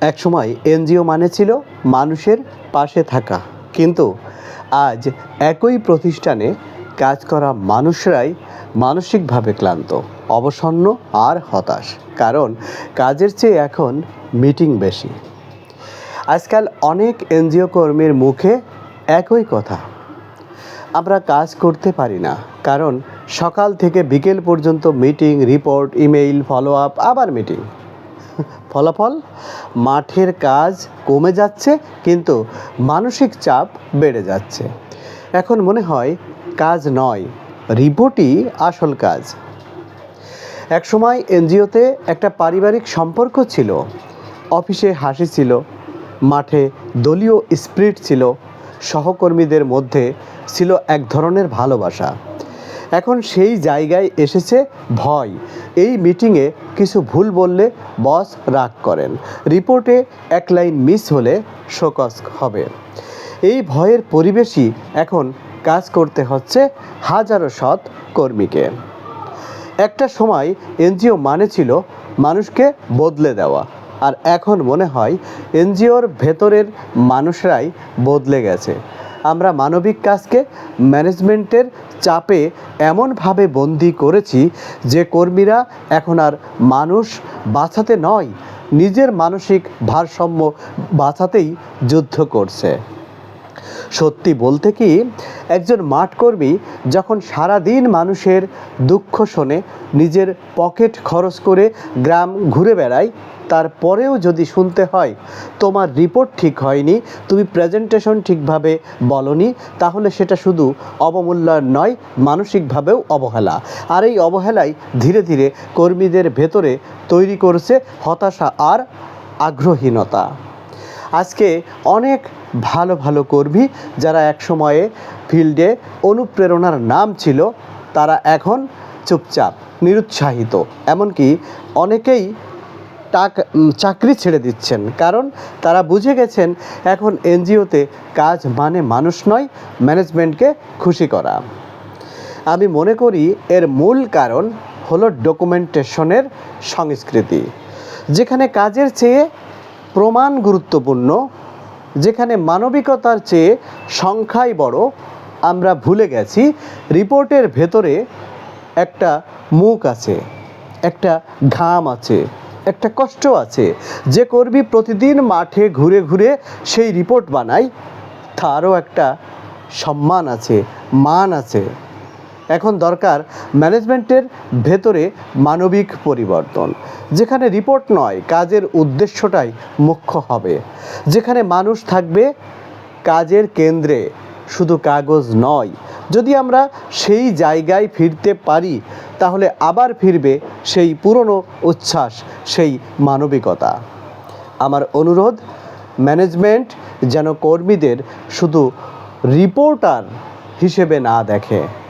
একসময় এনজিও মানে ছিল মানুষের পাশে থাকা। কিন্তু আজ একই প্রতিষ্ঠানে কাজ করা মানুষরাই মানসিকভাবে ক্লান্ত, অবসন্ন আর হতাশ। কারণ কাজের চেয়ে এখন মিটিং বেশি। আজকাল অনেক এনজিও কর্মীর মুখে একই কথা। আমরা কাজ করতে পারি না, কারণ সকাল থেকে বিকেল পর্যন্ত meeting, report, email follow up আবার মিটিং। ফলাফল, মাঠের কাজ কমে যাচ্ছে, কিন্তু মানসিক চাপ বেড়ে যাচ্ছে। এখন মনে হয় কাজ নয়, রিপোর্টই আসল কাজ। একসময় এনজিওতে একটা পারিবারিক সম্পর্ক ছিল। অফিসে হাসি ছিল, মাঠে দলীয় স্পিরিট ছিল, সহকর্মীদের মধ্যে ছিল এক ধরনের ভালোবাসা। এখন সেই জায়গায় এসেছে ভয়। এই মিটিংয়ে কিছু ভুল বললে বস রাগ করেন। রিপোর্টে এক লাইন মিস হলে শোকস হবে। এই ভয়ের পরিবেশই এখন কাজ করতে হচ্ছে হাজারো সৎ কর্মীকে। একটা সময় এনজিও মানে ছিল মানুষকে বদলে দেওয়া। আর এখন মনে হয় এনজিওর ভেতরের মানুষরাই বদলে গেছে। আমরা মানবিক কাজকে ম্যানেজমেন্টের চাপে এমনভাবে বন্দি করেছি যে কর্মীরা এখন আর মানুষ বাঁচাতে নয়, নিজের মানসিক ভারসাম্য বাঁচাতেই যুদ্ধ করছে। সত্যি বলতে কি, একজন মাঠকর্মী যখন সারা দিন মানুষের দুঃখ শোনে, নিজের পকেট খরচ করে গ্রাম ঘুরে বেড়ায়, তারপরেও যদি শুনতে হয়, তোমার রিপোর্ট ঠিক হয়নি, তুমি প্রেজেন্টেশন ঠিকভাবে বলনি, তাহলে সেটা শুধু অবমূল্যায়ন নয়, মানসিকভাবেও অবহেলা। আর এই অবহেলাই ধীরে ধীরে কর্মীদের ভেতরে তৈরি করছে হতাশা আর আগ্রহীনতা আজকে অনেক ভালো ভালো কর্মী যারা এক সময়ে ফিল্ডে অনুপ্রেরণার নাম ছিল, তারা এখন চুপচাপ, নিরুৎসাহিত। এমনকি অনেকেই টাকা চাকরি ছেড়ে দিচ্ছেন। কারণ তারা বুঝে গেছেন, এখন এনজিওতে কাজ মানে মানুষ নয়, ম্যানেজমেন্টকে খুশি করা। আমি মনে করি এর মূল কারণ হলো ডকুমেন্টেশনের সংস্কৃতি। যেখানে কাজের চেয়ে প্রমাণ গুরুত্বপূর্ণ, যেখানে মানবিকতার চেয়ে সংখ্যাই বড়। আমরা ভুলে গেছি, রিপোর্টের ভেতরে একটা মুখ আছে, একটা ঘাম আছে, একটা কষ্ট আছে। যে কর্মী প্রতিদিন মাঠে ঘুরে ঘুরে সেই রিপোর্ট বানায়, তারও একটা সম্মান আছে, মান আছে। এখন দরকার ম্যানেজমেন্টের ভেতরে মানবিক পরিবর্তন। যেখানে রিপোর্ট নয়, কাজের উদ্দেশ্যটাই মুখ্য হবে। যেখানে মানুষ থাকবে কাজের কেন্দ্রে, শুধু কাগজ নয়। যদি আমরা সেই জায়গায় ফিরতে পারি, তাহলে আবার ফিরবে সেই পুরনো উচ্ছ্বাস, সেই মানবিকতা। আমার অনুরোধ ম্যানেজমেন্ট যেন কর্মীদের শুধু রিপোর্টার হিসেবে না দেখে।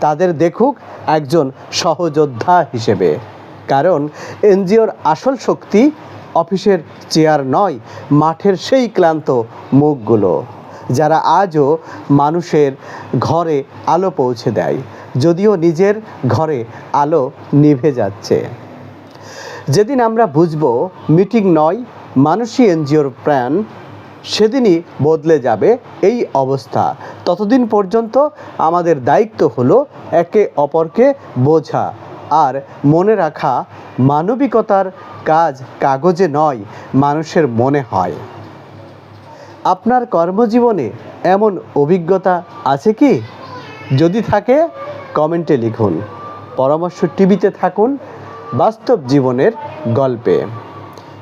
তাদের দেখুক একজন সহযোদ্ধা হিসেবে। কারণ এনজিওর আসল শক্তি অফিসের চেয়ার নয়, মাঠের সেই ক্লান্ত মুখগুলো, যারা আজও মানুষের ঘরে আলো পৌঁছে দেয়, যদিও নিজের ঘরে আলো নিভে যাচ্ছে। যেদিন আমরা বুঝব মিটিং নয়, মানুষই এনজিওর প্রাণ সেদিনই বদলে যাবে এই অবস্থা। ততদিন পর্যন্ত আমাদের দায়িত্ব হলো একে অপরকে বোঝা আর মনে রাখা মানবিকতার কাজ কাগজে নয়, মানুষের মনে হয়। আপনার কর্মজীবনে এমন অভিজ্ঞতা আছে কি? যদি থাকে, কমেন্টে লিখুন। পরামর্শ টিভিতে থাকুন বাস্তব জীবনের গল্পে।